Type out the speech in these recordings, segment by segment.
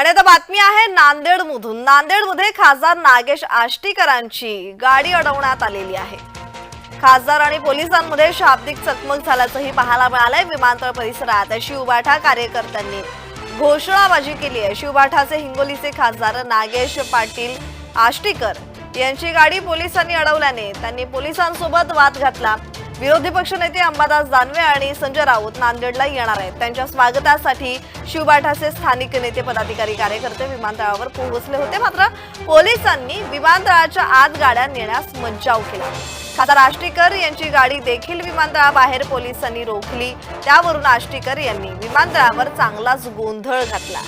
आणि आता बातमी आहे नांदेडमधून. नांदेडमध्ये खासदार नागेश आष्टीकरांची गाडी अडवण्यात आलेली आहे. खासदार आणि पोलिसांमध्ये शाब्दिक चकमक झाल्याचंही पाहायला मिळालंय विमानतळ परिसरात. शिवबाठा कार्यकर्त्यांनी घोषणाबाजी केली आहे. शिवबाठाचे हिंगोलीचे खासदार नागेश पाटील आष्टीकर यांची गाडी पोलिसांनी अडवल्याने त्यांनी पोलिसांसोबत वाद घातला. विरोधी पक्षनेते अंबादास दानवे आणि संजय राऊत नांदेडला येणार आहेत. त्यांच्या स्वागतासाठी शिवबाठाचे स्थानिक नेते पदाधिकारी कार्यकर्ते विमानतळावर पोहोचले होते. मात्र पोलिसांनी विमानतळाच्या आत गाड्या नेण्यास मज्जाव केला. खासदार आष्टीकर यांची गाडी देखील विमानतळाबाहेर पोलिसांनी रोखली. त्यावरून आष्टीकर यांनी विमानतळावर चांगलाच गोंधळ घातला.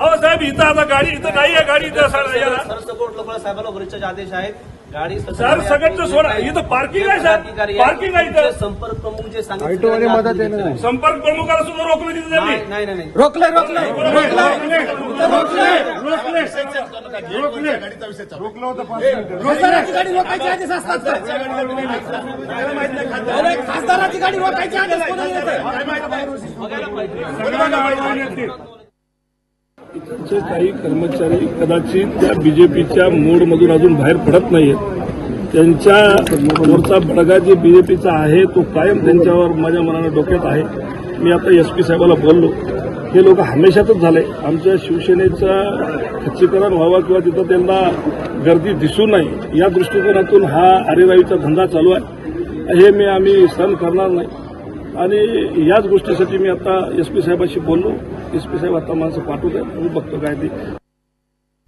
अहो साहेब इथं आता गाडी इथं नाही आहे गाडी इथं सर सरसकट लोकपाल साहेबांना वरिष्ठ आदेश आहेत गाडी सर, सगळ्यांचं सोडा. इथं parking आहे, साहेब. Parking आहे. इथं. संपर्क प्रमुख जे ऑटोवाले मदत. संपर्क प्रमुखाला सुद्धा रोखलं तिथे नाही नाही नाही. रोखले रोखले. खासदाराची गाडी रोखायची आदेश असतात खासदाराची गाडी रोखायची आदेश कोणाला काही कर्मचारी कदाचित त्या बीजेपीच्या मोडमधून अजून बाहेर पडत नाहीयेत. त्यांच्या वरचा बडगा जे बीजेपीचा आहे तो कायम त्यांच्यावर माझ्या मनानं डोक्यात आहे. मी आता एस पी साहेबाला बोललो. हे लोक हमेशातच झाले. आमच्या शिवसेनेचं खच्चीकरण व्हावं किंवा तिथं त्यांना गर्दी दिसू नये या दृष्टिकोनातून हा आरेरावीचा धंदा चालू आहे. हे मी आम्ही सहन करणार नाही. आणि याच गोष्टीसाठी मी आता एस पी साहेबाशी बोललो. एस पी साहेब आता माणसं पाठवत आहेत मी बघतो काय ते